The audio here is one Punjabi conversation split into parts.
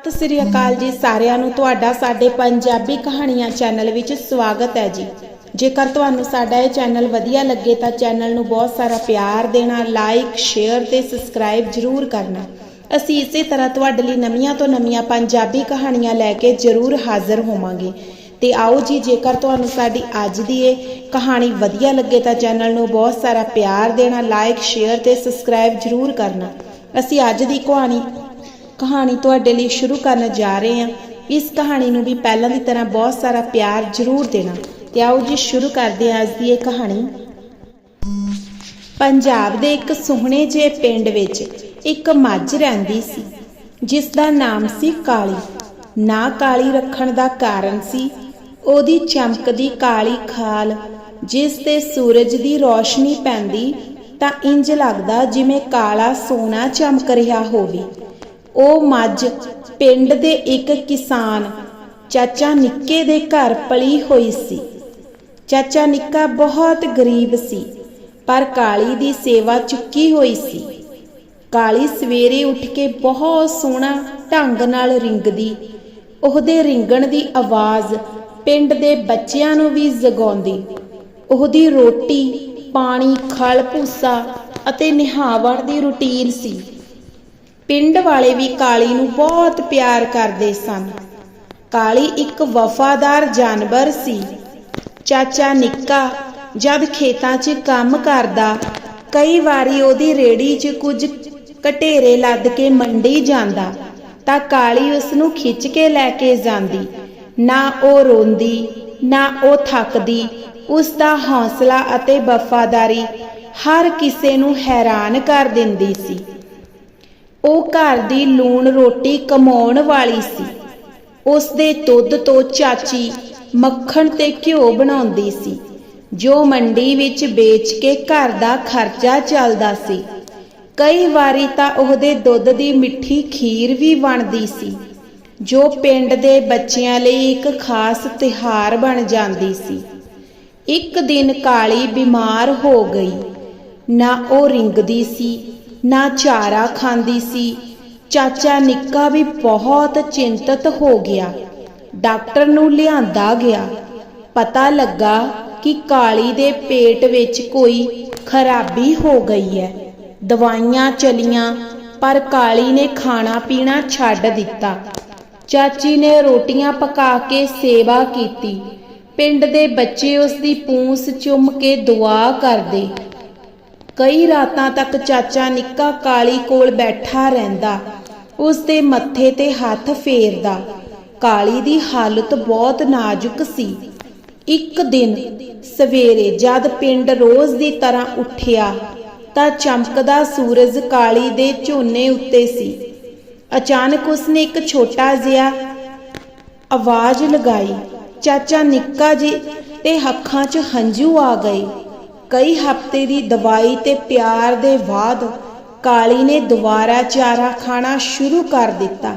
ਸਤਿ ਸ੍ਰੀ ਅਕਾਲ ਜੀ ਸਾਰਿਆਂ ਨੂੰ। ਤੁਹਾਡਾ ਸਾਡੇ ਪੰਜਾਬੀ ਕਹਾਣੀਆਂ ਚੈਨਲ ਵਿੱਚ ਸਵਾਗਤ ਹੈ ਜੀ। ਜੇਕਰ ਤੁਹਾਨੂੰ ਸਾਡਾ ਇਹ ਚੈਨਲ ਵਧੀਆ ਲੱਗੇ ਤਾਂ ਚੈਨਲ ਨੂੰ ਬਹੁਤ ਸਾਰਾ ਪਿਆਰ ਦੇਣਾ ਲਾਈਕ ਸ਼ੇਅਰ ਤੇ ਸਬਸਕ੍ਰਾਈਬ ਜ਼ਰੂਰ ਕਰਨਾ। ਅਸੀਂ ਇਸੇ ਤਰ੍ਹਾਂ ਤੁਹਾਡੇ ਲਈ ਨਵੀਆਂ ਤੋਂ ਨਵੀਆਂ ਪੰਜਾਬੀ ਕਹਾਣੀਆਂ ਲੈ ਕੇ ਜ਼ਰੂਰ ਹਾਜ਼ਰ ਹੋਵਾਂਗੇ। ਤੇ ਆਓ ਜੀ, ਜੇਕਰ ਤੁਹਾਨੂੰ ਸਾਡੀ ਅੱਜ ਦੀ ਇਹ ਕਹਾਣੀ ਵਧੀਆ ਲੱਗੇ ਤਾਂ ਚੈਨਲ ਨੂੰ ਬਹੁਤ ਸਾਰਾ ਪਿਆਰ ਦੇਣਾ ਲਾਈਕ ਸ਼ੇਅਰ ਤੇ ਸਬਸਕ੍ਰਾਈਬ ਜ਼ਰੂਰ ਕਰਨਾ। ਅਸੀਂ ਅੱਜ ਦੀ ਕਹਾਣੀ ਕਹਾਣੀ ਤੁਹਾਡੇ ਲਈ ਸ਼ੁਰੂ ਕਰਨ ਜਾ ਰਹੇ ਹਾਂ। ਇਸ ਕਹਾਣੀ ਨੂੰ ਵੀ ਪਹਿਲਾਂ ਦੀ ਤਰ੍ਹਾਂ ਬਹੁਤ ਸਾਰਾ ਪਿਆਰ ਜ਼ਰੂਰ ਦੇਣਾ। ਤੇ ਆਓ ਜੀ, ਸ਼ੁਰੂ ਕਰਦੇ ਹਾਂ ਅੱਜ ਦੀ ਇਹ ਕਹਾਣੀ। ਪੰਜਾਬ ਦੇ ਇੱਕ ਸੁਹਣੇ ਜਿਹੇ ਪਿੰਡ ਵਿੱਚ ਇੱਕ ਮੱਝ ਰਹਿੰਦੀ ਸੀ। ਜਿਸ ਦਾ ਨਾਮ ਸੀ ਕਾਲੀ। ਨਾ ਕਾਲੀ ਰੱਖਣ ਦਾ ਕਾਰਨ ਸੀ ਉਹਦੀ ਚਮਕਦੀ ਕਾਲੀ ਖਾਲ। ਜਿਸ ਤੇ ਸੂਰਜ ਦੀ ਰੋਸ਼ਨੀ ਪੈਂਦੀ ਤਾਂ ਇੰਜ ਲੱਗਦਾ ਜਿਵੇਂ ਕਾਲਾ ਸੋਨਾ ਚਮਕ ਰਿਹਾ ਹੋਵੇ। ਉਹ ਮੱਝ, ਪਿੰਡ ਦੇ ਇੱਕ ਕਿਸਾਨ। ਚਾਚਾ ਨਿੱਕੇ ਦੇ ਘਰ ਪਲੀ ਹੋਈ ਸੀ। ਚਾਚਾ ਨਿੱਕਾ ਬਹੁਤ ਗਰੀਬ ਸੀ, ਪਰ ਕਾਲੀ ਦੀ ਸੇਵਾ ਚੁੱਕੀ ਹੋਈ ਸੀ। ਕਾਲੀ ਸਵੇਰੇ ਉੱਠ ਕੇ ਬਹੁਤ ਸੋਹਣਾ ਢੰਗ ਨਾਲ ਰਿੰਗਦੀ। ਉਹਦੇ ਰਿੰਗਣ ਦੀ ਆਵਾਜ਼ ਪਿੰਡ ਦੇ ਬੱਚਿਆਂ ਨੂੰ ਵੀ ਜਗਾਉਂਦੀ। ਉਹਦੀ ਰੋਟੀ, ਪਾਣੀ ਖਲ ਭੂਸਾ ਅਤੇ ਨਿਹਾਵਣ ਦੀ ਰੁਟੀਨ ਸੀ। ਪਿੰਡ ਵਾਲੇ ਵੀ ਕਾਲੀ ਨੂੰ ਬਹੁਤ ਪਿਆਰ ਕਰਦੇ ਸਨ। ਕਾਲੀ ਇੱਕ ਵਫਾਦਾਰ ਜਾਨਵਰ ਸੀ। ਚਾਚਾ ਨਿੱਕਾ ਜਦ ਖੇਤਾਂ 'ਚ ਕੰਮ ਕਰਦਾ, ਕਈ ਵਾਰੀ ਉਹਦੀ ਰੇੜੀ 'ਚ ਕੁਝ ਕਟੇਰੇ ਲੱਦ ਕੇ ਮੰਡੀ ਜਾਂਦਾ ਤਾਂ ਕਾਲੀ ਉਸ ਨੂੰ ਖਿੱਚ ਕੇ ਲੈ ਕੇ ਜਾਂਦੀ। ਨਾ ਉਹ ਰੋਂਦੀ, ਨਾ ਉਹ ਥੱਕਦੀ, ਉਸ ਦਾ ਹੌਸਲਾ ਅਤੇ ਵਫਾਦਾਰੀ ਹਰ ਕਿਸੇ ਨੂੰ ਹੈਰਾਨ ਕਰ ਦਿੰਦੀ ਸੀ। ਉਹ ਘਰ ਦੀ ਲੂਣ ਰੋਟੀ ਕਮਾਉਣ ਵਾਲੀ ਸੀ। ਉਸ ਦੇ ਦੁੱਧ ਤੋਂ ਚਾਚੀ ਮੱਖਣ ਤੇ ਘਿਓ ਬਣਾਉਂਦੀ ਸੀ, ਜੋ ਮੰਡੀ ਵਿੱਚ ਵੇਚ ਕੇ ਘਰ ਦਾ ਖਰਚਾ ਚੱਲਦਾ ਸੀ। ਕਈ ਵਾਰੀ ਤਾਂ ਉਹਦੇ ਦੁੱਧ ਦੀ ਮਿੱਠੀ ਖੀਰ ਵੀ ਬਣਦੀ ਸੀ, ਜੋ ਪਿੰਡ ਦੇ ਬੱਚਿਆਂ ਲਈ ਇੱਕ ਖਾਸ ਤਿਹਾਰ ਬਣ ਜਾਂਦੀ ਸੀ। ਇੱਕ ਦਿਨ ਕਾਲੀ ਬਿਮਾਰ ਹੋ ਗਈ। ਨਾ ਉਹ ਰਿੰਗਦੀ ਸੀ ਨਾ ਚਾਰਾ ਖਾਂਦੀ ਸੀ। ਚਾਚਾ ਨਿੱਕਾ ਵੀ ਬਹੁਤ ਚਿੰਤਤ ਹੋ ਗਿਆ। ਡਾਕਟਰ ਨੂੰ ਲਿਆਂਦਾ ਗਿਆ। ਪਤਾ ਲੱਗਾ ਕਿ ਕਾਲੀ ਦੇ ਪੇਟ ਵਿੱਚ ਕੋਈ ਖਰਾਬੀ ਹੋ ਗਈ ਹੈ। ਦਵਾਈਆਂ ਚਲੀਆਂ, ਪਰ ਕਾਲੀ ਨੇ ਖਾਣਾ ਪੀਣਾ ਛੱਡ ਦਿੱਤਾ। ਚਾਚੀ ਨੇ ਰੋਟੀਆਂ ਪਕਾ ਕੇ ਸੇਵਾ ਕੀਤੀ। ਪਿੰਡ ਦੇ ਬੱਚੇ ਉਸ ਦੀ ਪੂੰਛ ਚੁੰਮ ਕੇ ਦੁਆ ਕਰਦੇ। ਕਈ ਰਾਤਾਂ ਤੱਕ ਚਾਚਾ ਨਿੱਕਾ ਕਾਲੀ ਕੋਲ ਬੈਠਾ ਰਹਿੰਦਾ ਉਸ ਦੇ ਮੱਥੇ ਤੇ ਹੱਥ ਫੇਰਦਾ। ਕਾਲੀ ਦੀ ਹਾਲਤ ਬਹੁਤ ਨਾਜ਼ੁਕ ਸੀ। ਇੱਕ ਦਿਨ ਸਵੇਰੇ ਜਦ ਪਿੰਡ ਰੋਜ਼ ਦੀ ਤਰ੍ਹਾਂ ਉੱਠਿਆ, ਤਾਂ ਚਮਕਦਾ ਸੂਰਜ ਕਾਲੀ ਦੇ ਝੋਨੇ ਉੱਤੇ ਸੀ। ਅਚਾਨਕ ਉਸਨੇ ਇੱਕ ਛੋਟਾ ਜਿਹਾ ਆਵਾਜ਼ ਲਗਾਈ। ਚਾਚਾ ਨਿੱਕਾ ਜੀ ਤੇ ਅੱਖਾਂ 'ਚ ਹੰਝੂ ਆ ਗਏ। ਕਈ ਹਫ਼ਤੇ ਦੀ ਦਵਾਈ ਤੇ ਪਿਆਰ ਦੇ ਬਾਅਦ ਕਾਲੀ ਨੇ ਦੁਬਾਰਾ ਚਾਰਾ ਖਾਣਾ ਸ਼ੁਰੂ ਕਰ ਦਿੱਤਾ।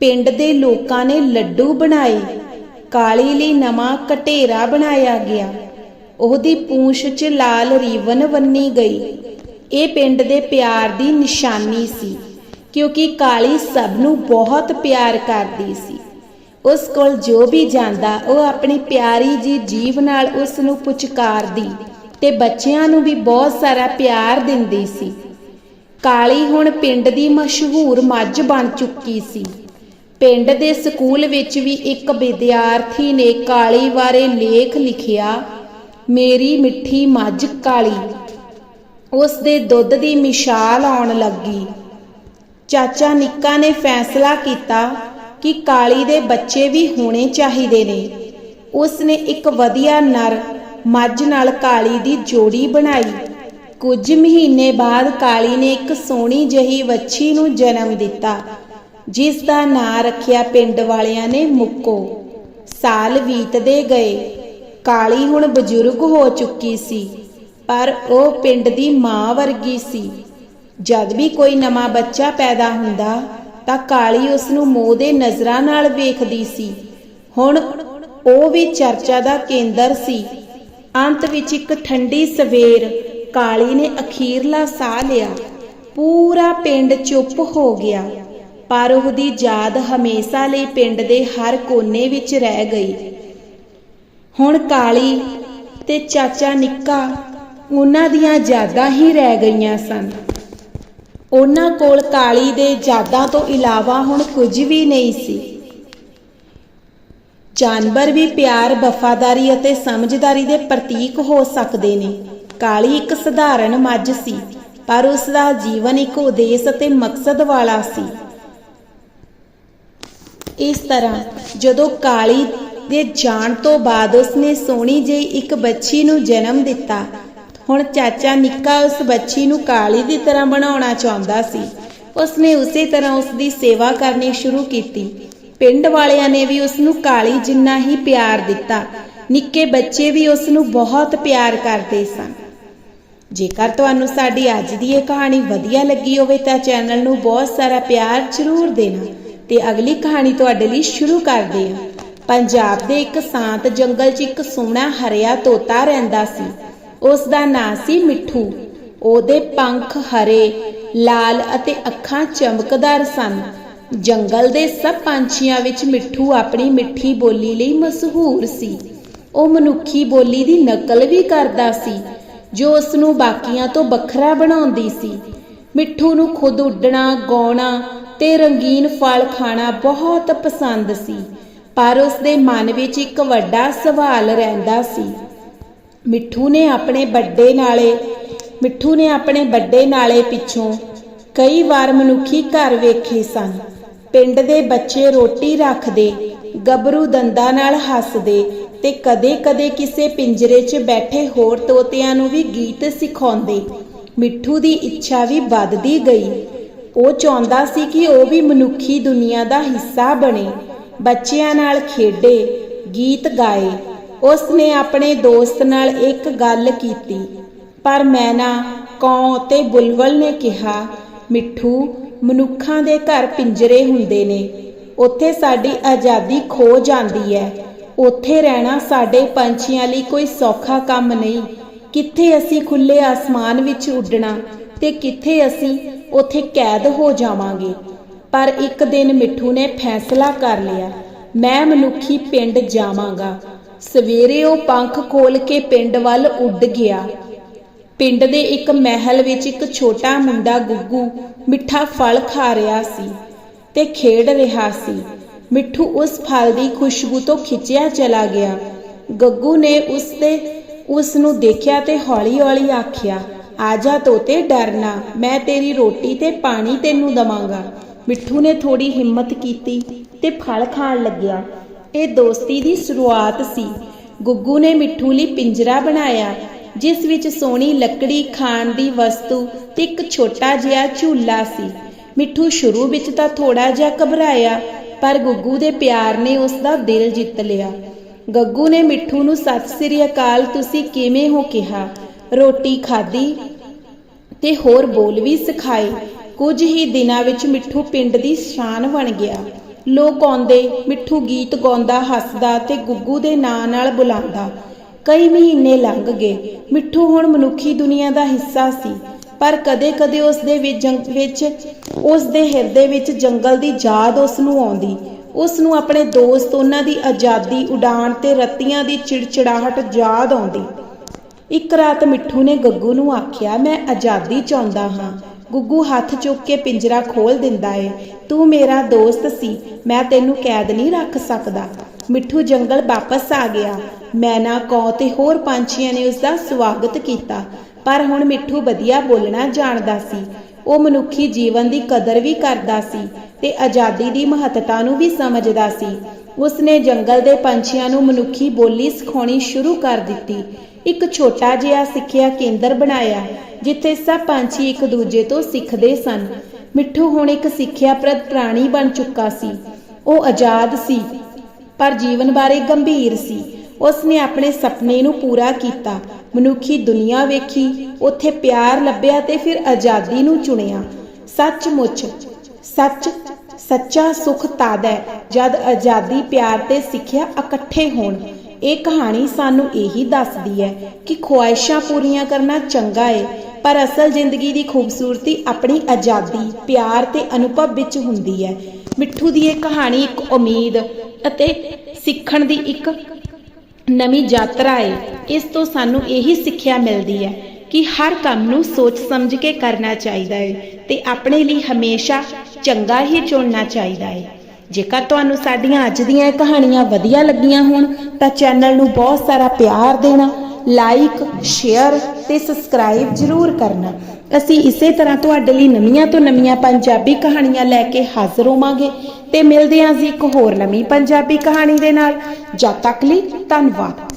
ਪਿੰਡ ਦੇ ਲੋਕਾਂ ਨੇ ਲੱਡੂ ਬਣਾਏ। ਕਾਲੀ ਲਈ ਨਵਾਂ ਕਟੇਰਾ ਬਣਾਇਆ ਗਿਆ। ਉਹਦੀ ਪੂੰਛ 'ਚ ਲਾਲ ਰੀਵਨ ਬੰਨੀ ਗਈ। ਇਹ ਪਿੰਡ ਦੇ ਪਿਆਰ ਦੀ ਨਿਸ਼ਾਨੀ ਸੀ, ਕਿਉਂਕਿ ਕਾਲੀ ਸਭ ਨੂੰ ਬਹੁਤ ਪਿਆਰ ਕਰਦੀ ਸੀ। ਉਸ ਕੋਲ ਜੋ ਵੀ ਜਾਂਦਾ, ਉਹ ਆਪਣੀ ਪਿਆਰੀ ਜੀ ਜੀਵ ਨਾਲ ਉਸ ਨੂੰ ਪੁਚਕਾਰਦੀ। ਤੇ ਬੱਚਿਆਂ ਨੂੰ ਵੀ ਬਹੁਤ ਸਾਰਾ ਪਿਆਰ ਦਿੰਦੀ ਸੀ। ਕਾਲੀ ਹੁਣ ਪਿੰਡ ਦੀ ਮਸ਼ਹੂਰ ਮੱਝ ਬਣ ਚੁੱਕੀ ਸੀ। ਪਿੰਡ ਦੇ ਸਕੂਲ ਵਿੱਚ ਵੀ ਇੱਕ ਵਿਦਿਆਰਥੀ ਨੇ ਕਾਲੀ ਬਾਰੇ ਲੇਖ ਲਿਖਿਆ, ਮੇਰੀ ਮਿੱਠੀ ਮੱਝ ਕਾਲੀ। ਉਸ ਦੇ ਦੁੱਧ ਦੀ ਮਿਸਾਲ ਆਉਣ ਲੱਗੀ। ਚਾਚਾ ਨਿੱਕਾ ਨੇ ਫੈਸਲਾ ਕੀਤਾ ਕਿ ਕਾਲੀ ਦੇ ਬੱਚੇ ਵੀ ਹੋਣੇ ਚਾਹੀਦੇ ਨੇ। ਉਸ ਨੇ ਇੱਕ ਵਧੀਆ ਨਰ ਮੱਝ ਨਾਲ ਕਾਲੀ ਦੀ ਜੋੜੀ ਬਣਾਈ। ਕੁਝ ਮਹੀਨੇ ਬਾਅਦ ਕਾਲੀ ਨੇ ਇੱਕ ਸੋਹਣੀ ਜਹੀ ਵੱਛੀ ਨੂੰ ਜਨਮ ਦਿੱਤਾ, ਜਿਸ ਦਾ ਨਾਂ ਰੱਖਿਆ ਪਿੰਡ ਵਾਲਿਆਂ ਨੇ ਮੁੱਕੋ। ਸਾਲ ਬੀਤਦੇ ਗਏ। ਕਾਲੀ ਹੁਣ ਬਜ਼ੁਰਗ ਹੋ ਚੁੱਕੀ ਸੀ, ਪਰ ਉਹ ਪਿੰਡ ਦੀ ਮਾਂ ਵਰਗੀ ਸੀ। ਜਦ ਵੀ ਕੋਈ ਨਵਾਂ ਬੱਚਾ ਪੈਦਾ ਹੁੰਦਾ, ਤਾਂ ਕਾਲੀ ਉਸ ਨੂੰ ਮੋਹ ਦੇ ਨਜ਼ਰਾਂ ਨਾਲ ਵੇਖਦੀ ਸੀ। ਹੁਣ ਉਹ ਵੀ ਚਰਚਾ ਦਾ ਕੇਂਦਰ ਸੀ। ਅੰਤ ਵਿੱਚ ਇੱਕ ਠੰਡੀ ਸਵੇਰ ਕਾਲੀ ਨੇ ਅਖੀਰਲਾ ਸਾਹ ਲਿਆ। ਪੂਰਾ ਪਿੰਡ ਚੁੱਪ ਹੋ ਗਿਆ, ਪਰ ਉਹਦੀ ਯਾਦ ਹਮੇਸ਼ਾ ਲਈ ਪਿੰਡ ਦੇ ਹਰ ਕੋਨੇ ਵਿੱਚ ਰਹਿ ਗਈ। ਹੁਣ ਕਾਲੀ ਤੇ ਚਾਚਾ ਨਿੱਕਾ ਉਹਨਾਂ ਦੀਆਂ ਯਾਦਾਂ ਹੀ ਰਹਿ ਗਈਆਂ ਸਨ। ਉਹਨਾਂ ਕੋਲ ਕਾਲੀ ਦੇ ਯਾਦਾਂ ਤੋਂ ਇਲਾਵਾ ਹੁਣ ਕੁਝ ਵੀ ਨਹੀਂ ਸੀ। ਜਾਨਵਰ ਵੀ ਪਿਆਰ, ਵਫਾਦਾਰੀ ਅਤੇ ਸਮਝਦਾਰੀ ਦੇ ਪ੍ਰਤੀਕ ਹੋ ਸਕਦੇ ਨੇ। ਕਾਲੀ ਇੱਕ ਸਧਾਰਨ ਮੱਝ ਸੀ, ਪਰ ਉਸ ਦਾ ਜੀਵਨ ਇੱਕ ਉਦੇਸ਼ ਅਤੇ ਮਕਸਦ ਵਾਲਾ ਸੀ। ਇਸ ਤਰ੍ਹਾਂ ਜਦੋਂ ਕਾਲੀ ਦੇ ਜਾਣ ਤੋਂ ਬਾਅਦ ਉਸਨੇ ਸੋਹਣੀ ਜਿਹੀ ਇੱਕ ਬੱਚੀ ਨੂੰ ਜਨਮ ਦਿੱਤਾ, ਹੁਣ ਚਾਚਾ ਨਿੱਕਾ ਉਸ ਬੱਚੀ ਨੂੰ ਕਾਲੀ ਦੀ ਤਰ੍ਹਾਂ ਬਣਾਉਣਾ ਚਾਹੁੰਦਾ ਸੀ। ਉਸਨੇ ਉਸੇ ਤਰ੍ਹਾਂ ਉਸ ਦੀ ਸੇਵਾ ਕਰਨੀ ਸ਼ੁਰੂ ਕੀਤੀ। ਪਿੰਡ ਵਾਲਿਆਂ ਨੇ ਵੀ ਉਸ ਨੂੰ ਕਾਲੀ ਜਿੰਨਾ ਹੀ ਪਿਆਰ ਦਿੱਤਾ। ਨਿੱਕੇ ਬੱਚੇ ਵੀ ਉਸ ਨੂੰ ਬਹੁਤ ਪਿਆਰ ਕਰਦੇ ਸਨ। ਜੇਕਰ ਤੁਹਾਨੂੰ ਸਾਡੀ ਅੱਜ ਦੀ ਇਹ ਕਹਾਣੀ ਵਧੀਆ ਲੱਗੀ ਹੋਵੇ ਤਾਂ ਚੈਨਲ ਨੂੰ ਬਹੁਤ ਸਾਰਾ ਪਿਆਰ ਜ਼ਰੂਰ ਦੇਣਾ ਤੇ ਅਗਲੀ ਕਹਾਣੀ ਤੁਹਾਡੇ ਲਈ ਸ਼ੁਰੂ ਕਰਦੇ ਹਾਂ। ਪੰਜਾਬ ਦੇ ਇੱਕ ਸ਼ਾਂਤ ਜੰਗਲ 'ਚ ਇੱਕ ਸੋਹਣਾ ਹਰਿਆ ਤੋਤਾ ਰਹਿੰਦਾ ਸੀ। ਉਸ ਦਾ ਨਾਂ ਸੀ ਮਿੱਠੂ। ਉਹਦੇ ਪੰਖ ਹਰੇ, ਲਾਲ ਅਤੇ ਅੱਖਾਂ ਚਮਕਦਾਰ ਸਨ। ਜੰਗਲ ਦੇ ਸਭ ਪੰਛੀਆਂ ਵਿੱਚ ਮਿੱਠੂ ਆਪਣੀ ਮਿੱਠੀ ਬੋਲੀ ਲਈ ਮਸ਼ਹੂਰ ਸੀ। ਉਹ ਮਨੁੱਖੀ ਬੋਲੀ ਦੀ ਨਕਲ ਵੀ ਕਰਦਾ ਸੀ, ਜੋ ਉਸ ਨੂੰ ਬਾਕੀਆਂ ਤੋਂ ਵੱਖਰਾ ਬਣਾਉਂਦੀ ਸੀ। ਮਿੱਠੂ ਨੂੰ ਖੁਦ ਉੱਡਣਾ, ਗਾਉਣਾ ਤੇ ਰੰਗੀਨ ਫਲ ਖਾਣਾ ਬਹੁਤ ਪਸੰਦ ਸੀ, ਪਰ ਉਸ ਦੇ ਮਨ ਵਿੱਚ ਇੱਕ ਵੱਡਾ ਸਵਾਲ ਰਹਿੰਦਾ ਸੀ। ਮਿੱਠੂ ਨੇ ਆਪਣੇ ਵੱਡੇ ਨਾਲੇ, ਮਿੱਠੂ ਨੇ ਆਪਣੇ ਵੱਡੇ ਨਾਲੇ ਪਿੱਛੋਂ ਕਈ ਵਾਰ ਮਨੁੱਖੀ ਘਰ ਵੇਖੇ ਸਨ। ਪਿੰਡ ਦੇ ਬੱਚੇ ਰੋਟੀ ਰੱਖਦੇ, ਗੱਭਰੂ ਦੰਦਾਂ ਨਾਲ ਹੱਸਦੇ ਤੇ ਕਦੇ-ਕਦੇ ਕਿਸੇ ਪਿੰਜਰੇ 'ਚ ਬੈਠੇ ਹੋਰ ਤੋਤਿਆਂ ਨੂੰ ਵੀ ਗੀਤ ਸਿਖਾਉਂਦੇ। ਮਿੱਠੂ ਦੀ ਇੱਛਾ ਵੀ ਵੱਧਦੀ ਗਈ। ਉਹ ਚਾਹੁੰਦਾ ਸੀ ਕਿ ਉਹ ਵੀ ਮਨੁੱਖੀ ਦੁਨੀਆ ਦਾ ਹਿੱਸਾ ਬਣੇ। ਬੱਚਿਆਂ ਨਾਲ ਖੇਡੇ, ਗੀਤ ਗਾਏ। ਉਸ ਨੇ ਆਪਣੇ ਦੋਸਤ ਨਾਲ ਇੱਕ ਗੱਲ ਕੀਤੀ। ਪਰ ਮੈਨਾ ਕੌ ਤੇ ਬੁਲਬੁਲ ਨੇ ਕਿਹਾ, ਮਿੱਠੂ ਮਨੁੱਖਾਂ ਦੇ ਘਰ ਪਿੰਜਰੇ ਹੁੰਦੇ ਨੇ। ਉੱਥੇ ਸਾਡੀ ਆਜ਼ਾਦੀ ਖੋ ਜਾਂਦੀ ਹੈ। ਉੱਥੇ ਰਹਿਣਾ ਸਾਡੇ ਪੰਛੀਆਂ ਲਈ ਕੋਈ ਸੌਖਾ ਕੰਮ ਨਹੀਂ। ਕਿੱਥੇ ਅਸੀਂ ਖੁੱਲੇ ਆਸਮਾਨ ਵਿੱਚ ਉੱਡਣਾ ਤੇ ਕਿੱਥੇ ਅਸੀਂ ਉੱਥੇ ਕੈਦ ਹੋ ਜਾਵਾਂਗੇ। ਪਰ ਇੱਕ ਦਿਨ ਮਿੱਠੂ ਨੇ ਫੈਸਲਾ ਕਰ ਲਿਆ, ਮੈਂ ਮਨੁੱਖੀ ਪਿੰਡ ਜਾਵਾਂਗਾ। ਸਵੇਰੇ ਉਹ ਪੰਖ ਖੋਲ ਕੇ ਪਿੰਡ ਵੱਲ ਉੱਡ ਗਿਆ। ਪਿੰਡ ਦੇ ਇੱਕ ਮਹਿਲ ਵਿੱਚ ਇੱਕ ਛੋਟਾ ਮੁੰਡਾ ਗੁੱਗੂ ਮਿੱਠਾ ਫਲ ਖਾ ਰਿਹਾ ਸੀ ਤੇ ਖੇਡ ਰਿਹਾ ਸੀ। ਮਿੱਠੂ ਉਸ ਫਲ ਦੀ ਖੁਸ਼ਬੂ ਤੋਂ ਖਿੱਚਿਆ ਚਲਾ ਗਿਆ। ਗੱਗੂ ਨੇ ਉਸ ਤੇ ਉਸ ਨੂੰ ਦੇਖਿਆ ਤੇ ਹੌਲੀ-ਹੌਲੀ ਆਖਿਆ ਆਜਾ ਤੋਤੇ ਡਰਨਾ ਮੈਂ ਤੇਰੀ ਰੋਟੀ ਤੇ ਪਾਣੀ ਤੈਨੂੰ ਦਵਾਂਗਾ। ਮਿੱਠੂ ਨੇ ਥੋੜੀ ਹਿੰਮਤ ਕੀਤੀ ਤੇ ਫਲ ਖਾਣ ਲੱਗਿਆ। ਇਹ ਦੋਸਤੀ ਦੀ ਸ਼ੁਰੂਆਤ ਸੀ। ਗੁੱਗੂ ਨੇ ਮਿੱਠੂ ਲਈ ਪਿੰਜਰਾ ਬਣਾਇਆ ਜਿਸ ਵਿੱਚ ਸੋਹਣੀ ਲੱਕੜੀ ਖਾਣ ਦੀ ਵਸਤੂ ਤੇ ਇੱਕ ਛੋਟਾ ਜਿਹਾ ਝੂਲਾ ਸੀ। ਮਿੱਠੂ ਸ਼ੁਰੂ ਵਿੱਚ ਤਾਂ ਥੋੜਾ ਜਿਹਾ ਘਬਰਾਇਆ, ਪਰ ਗੁੱਗੂ ਦੇ ਪਿਆਰ ਨੇ ਉਸ ਦਾ ਦਿਲ ਜਿੱਤ ਲਿਆ। ਗੱਗੂ ਨੇ ਮਿੱਠੂ ਨੂੰ, ਸਤਿ ਸ੍ਰੀ ਅਕਾਲ, ਤੁਸੀਂ ਕਿਵੇਂ ਹੋ? ਕਿਹਾ। ਰੋਟੀ ਖਾਧੀ ਤੇ ਹੋਰ ਬੋਲ ਵੀ ਸਿਖਾਏ। ਕੁਝ ਹੀ ਦਿਨਾਂ ਵਿੱਚ ਮਿੱਠੂ ਪਿੰਡ ਦੀ ਸ਼ਾਨ ਬਣ ਗਿਆ। ਲੋਕ ਆਉਂਦੇ, ਮਿੱਠੂ ਗੀਤ ਗਾਉਂਦਾ, ਹੱਸਦਾ ਤੇ ਗੁੱਗੂ ਦੇ ਨਾਂ ਨਾਲ ਬੁਲਾਉਂਦਾ। ਕਈ ਮਹੀਨੇ ਲੰਘ ਗਏ। ਮਿੱਠੂ ਹੁਣ ਮਨੁੱਖੀ ਦੁਨੀਆ ਦਾ ਹਿੱਸਾ ਸੀ। ਪਰ ਕਦੇ-ਕਦੇ ਉਸ ਦੇ ਵਿੱਚ ਜੰਗ- ਉਸ ਦੇ ਹਿਰਦੇ ਵਿੱਚ ਜੰਗਲ ਦੀ ਯਾਦ ਉਸ ਨੂੰ ਆਉਂਦੀ। ਉਸ ਨੂੰ ਆਪਣੇ ਦੋਸਤ, ਉਹਨਾਂ ਦੀ ਆਜ਼ਾਦੀ ਉਡਾਣ ਤੇ ਰੱਤੀਆਂ ਦੀ ਚਿੜਚਿੜਾਹਟ ਯਾਦ ਆਉਂਦੀ। ਇੱਕ ਰਾਤ ਮਿੱਠੂ ਨੇ ਗੱਗੂ ਨੂੰ ਆਖਿਆ, ਮੈਂ ਆਜ਼ਾਦੀ ਚਾਹੁੰਦਾ ਹਾਂ। ਗੁੱਗੂ ਹੱਥ ਚੁੱਕ ਕੇ ਪਿੰਜਰਾ ਖੋਲ ਦਿੰਦਾ ਏ। ਤੂੰ ਮੇਰਾ ਦੋਸਤ ਸੀ। ਮੈਂ ਤੈਨੂੰ ਕੈਦ ਨਹੀਂ ਰੱਖ ਸਕਦਾ। ਮਿੱਠੂ ਜੰਗਲ ਵਾਪਸ ਆ ਗਿਆ। ਮੈਨਾ ਕੌ ਤੇ ਹੋਰ ਪੰਛੀਆਂ ਨੇ ਉਸ ਦਾ ਸਵਾਗਤ ਕੀਤਾ, ਪਰ ਹੁਣ ਮਿੱਠੂ ਵਧੀਆ ਬੋਲਣਾ ਜਾਣਦਾ ਸੀ। ਉਹ ਮਨੁੱਖੀ ਜੀਵਨ ਦੀ ਕਦਰ ਵੀ ਕਰਦਾ ਸੀ ਤੇ ਆਜ਼ਾਦੀ ਦੀ ਮਹੱਤਤਾ ਨੂੰ ਵੀ ਸਮਝਦਾ ਸੀ। ਉਸ ਜੰਗਲ ਦੇ ਪੰਛੀਆਂ ਨੂੰ ਮਨੁੱਖੀ ਬੋਲੀ ਸਿਖਾਉਣੀ ਸ਼ੁਰੂ ਕਰ ਦਿੱਤੀ। ਇੱਕ ਛੋਟਾ ਜਿਹਾ ਸਿੱਖਿਆ ਕੇਂਦਰ ਬਣਾਇਆ, ਜਿੱਥੇ ਸਭ ਪੰਛੀ ਇੱਕ ਦੂਜੇ ਤੋਂ ਸਿੱਖਦੇ ਸਨ। ਮਿੱਠੂ ਹੁਣ ਇੱਕ ਸਿੱਖਿਆਪ੍ਰਦ ਪ੍ਰਾਣੀ ਬਣ ਚੁੱਕਾ ਸੀ। ਉਹ ਆਜ਼ਾਦ ਸੀ, ਪਰ ਜੀਵਨ ਬਾਰੇ ਗੰਭੀਰ ਸੀ। ਉਸ ਨੇ ਆਪਣੇ ਸੁਪਨੇ ਨੂੰ ਪੂਰਾ ਕੀਤਾ। ਮਨੁੱਖੀ ਦੁਨੀਆ ਵੇਖੀ, ਉੱਥੇ ਪਿਆਰ ਲੱਭਿਆ ਤੇ ਫਿਰ ਆਜ਼ਾਦੀ ਨੂੰ ਚੁਣਿਆ। ਸੱਚਮੁੱਚ, ਸੱਚ, ਸੱਚਾ ਸੁਖ ਤਦ ਹੈ ਜਦ ਆਜ਼ਾਦੀ, ਪਿਆਰ ਤੇ ਸਿੱਖਿਆ ਇਕੱਠੇ ਹੋਣ। ਇਹ ਕਹਾਣੀ ਸਾਨੂੰ ਇਹੀ ਦੱਸਦੀ ਹੈ ਕਿ ਖੁਆਇਸ਼ਾਂ ਪੂਰੀਆਂ ਕਰਨਾ ਚੰਗਾ ਹੈ ਪਰ ਅਸਲ ਜ਼ਿੰਦਗੀ ਦੀ ਖੂਬਸੂਰਤੀ ਆਪਣੀ ਆਜ਼ਾਦੀ, ਪਿਆਰ ਤੇ ਅਨੁਭਵ ਵਿੱਚ ਹੁੰਦੀ ਹੈ। ਮਿੱਠੂ ਦੀ ਇਹ ਕਹਾਣੀ ਇੱਕ ਉਮੀਦ ਅਤੇ ਸਿੱਖਣ ਦੀ ਇੱਕ ਨਵੀਂ ਯਾਤਰਾ ਹੈ ਇਸ ਤੋਂ ਸਾਨੂੰ ਇਹੀ ਸਿੱਖਿਆ ਮਿਲਦੀ ਹੈ ਕਿ ਹਰ ਕੰਮ ਨੂੰ ਸੋਚ ਸਮਝ ਕੇ ਕਰਨਾ ਚਾਹੀਦਾ ਹੈ ਤੇ ਆਪਣੇ ਲਈ ਹਮੇਸ਼ਾ ਚੰਗਾ ਹੀ ਚੁਣਨਾ ਚਾਹੀਦਾ ਹੈ ਜੇਕਰ ਤੁਹਾਨੂੰ ਸਾਡੀਆਂ ਅੱਜ ਦੀਆਂ ਇਹ ਕਹਾਣੀਆਂ ਵਧੀਆ ਲੱਗੀਆਂ ਹੋਣ, ਤਾਂ ਚੈਨਲ ਨੂੰ ਬਹੁਤ ਸਾਰਾ ਪਿਆਰ ਦੇਣਾ, ਲਾਈਕ, ਸ਼ੇਅਰ ਤੇ ਸਬਸਕ੍ਰਾਈਬ ਜ਼ਰੂਰ ਕਰਨਾ। ਅਸੀਂ ਇਸੇ ਤਰ੍ਹਾਂ ਤੁਹਾਡੇ ਲਈ ਨਵੀਆਂ ਤੋਂ ਨਵੀਆਂ ਪੰਜਾਬੀ ਕਹਾਣੀਆਂ ਲੈ ਕੇ ਹਾਜ਼ਰ ਹੋਵਾਂਗੇ। ਤੇ ਮਿਲਦੇ ਹਾਂ ਜੀ ਇੱਕ ਹੋਰ ਨਵੀਂ ਪੰਜਾਬੀ ਕਹਾਣੀ ਦੇ ਨਾਲ। ਜਦ ਤੱਕ ਲਈ ਧੰਨਵਾਦ।